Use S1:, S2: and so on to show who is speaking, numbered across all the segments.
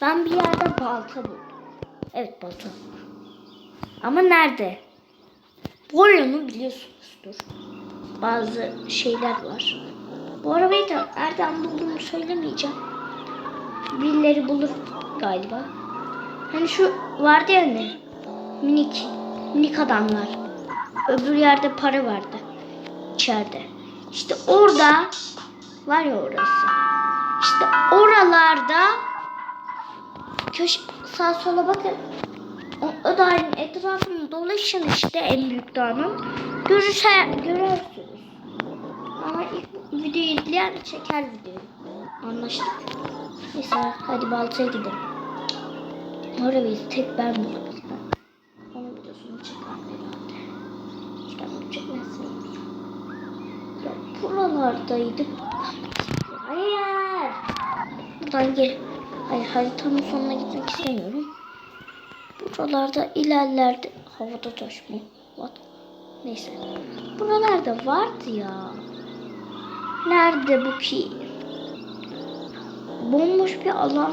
S1: Ben bir yerde balta buldum. Evet balta. Ama nerede? Bu oyunu biliyorsunuzdur. Bazı şeyler var. Bu arabayı da nereden bulduğumu söylemeyeceğim. Birileri bulur galiba. Hani şu vardı ya ne? Minik, minik adamlar. Öbür yerde para vardı. İçeride. İşte orada var ya orası. İşte oralarda köşe sağ sola bakın. O, o dağın etrafını dolaşın işte en büyük dağının. Görürse, görürsünüz. Ama ilk videoyu izleyen çeker videoyu. Anlaştık. Neyse hadi baltaya gidelim. Arabayı tek ben bulabildim. Onun videosunu çeker. İşte bunu çekmezsem. Ya buralardaydık. Hayır. Buradan gel. Hayır haritanın sonuna gitmek istemiyorum. Buralarda ilerlerde havada taş mı? What? Neyse. Buralarda vardı ya. Nerede bu ki? Bomboş bir alan.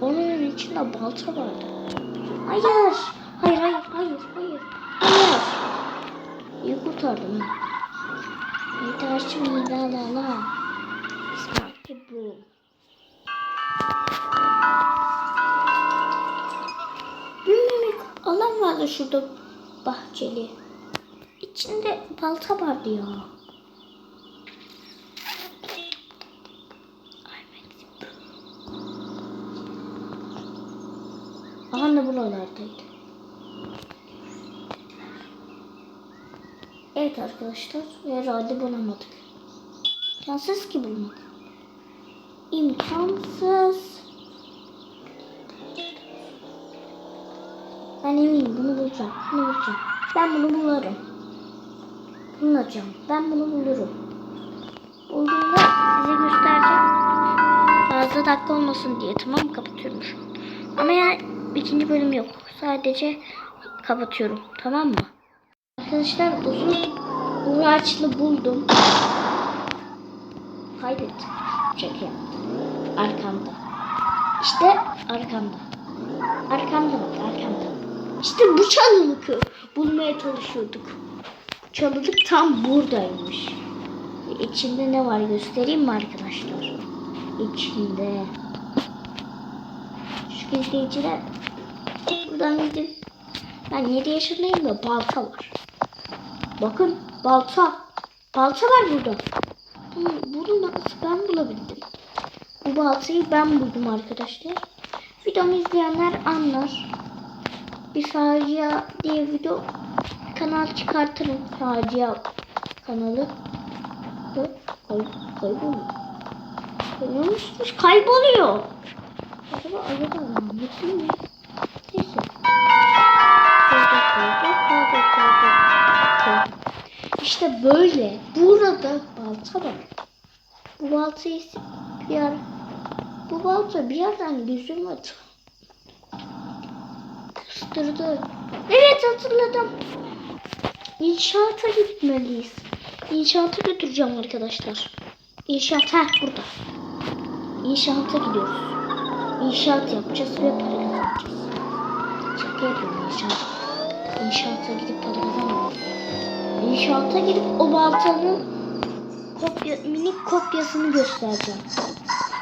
S1: Onun içinde balta vardı. Hayır. Hayır hayır hayır hayır. Hayır. İyi kurtardım. Yeter şimdi la la la. Bu. Büyük vardı şurada bahçeli. İçinde balta vardı ya. Aha ne buralardaydı. Evet arkadaşlar herhalde bulamadık. İmkansız ki bulmadık. İmkansız. Ben eminim bunu bulacağım. Bunu bulacağım. Ben bunu bularım. Bulacağım. Ben bunu bulurum. Bulduğumda size göstereceğim. Fazla dakika olmasın diye tamam mı? kapatıyorum şu. Ama yani ikinci bölüm yok. Sadece kapatıyorum. Tamam mı? Arkadaşlar uzun uğraşlı buldum. Şaka yaptım. Arkamda. İşte arkamda. Arkamda bak arkamda. İşte bu çalılıkı bulmaya çalışıyorduk. Çalılık tam buradaymış. İçinde ne var göstereyim mi arkadaşlar? İçinde. Şu izleyiciler buradan gidin. Ben 7 yaşındayım ve balta var. Bakın balta. Balta var burada. Bunu, bunu nasıl ben bulabildim? Bu baltayı ben buldum arkadaşlar. Videomu izleyenler anlar. Bir facia diye video kanal çıkartırım. Facia kanalı. Kay, kay, kayboluyor. Kayboluyor. Acaba acaba mutlu mu? Neyse. İşte böyle. Burada balta var. Bu baltayı bir yer, bu balta bir yerden gözüme kıstırdı. Evet hatırladım. İnşaata gitmeliyiz. İnşaata götüreceğim arkadaşlar. İnşaat ha burada. İnşaata gidiyoruz. İnşaat yapacağız ve para kazanacağız. Şaka yapıyorum inşaat. İnşaata gidip para kazanmıyoruz. İnşaata gidip o baltanın kopya, minik kopyasını göstereceğim.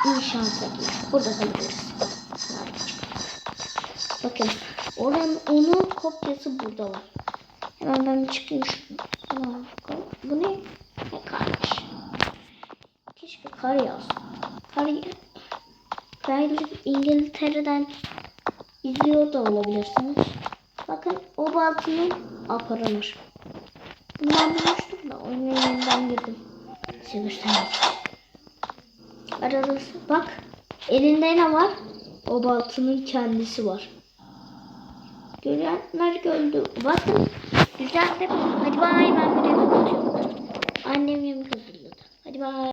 S1: İnşaata gidip burada kalıyoruz. Bakın oranın onun kopyası burada var. Hemen ben çıkayım şuradan. Bu ne? Ne karmış? Keşke kar yağsın. Kar Belki İngiltere'den izliyor da olabilirsiniz. Bakın o baltının aparılır. Bundan bulmuştum da oyunun yeniden girdim. Size göstermek Ararız. Bak elinde ne var? O baltının kendisi var. Görenler gördü. Bakın güzel de. Hadi bay ben videoyu. Annem yemek hazırladı. Hadi bay.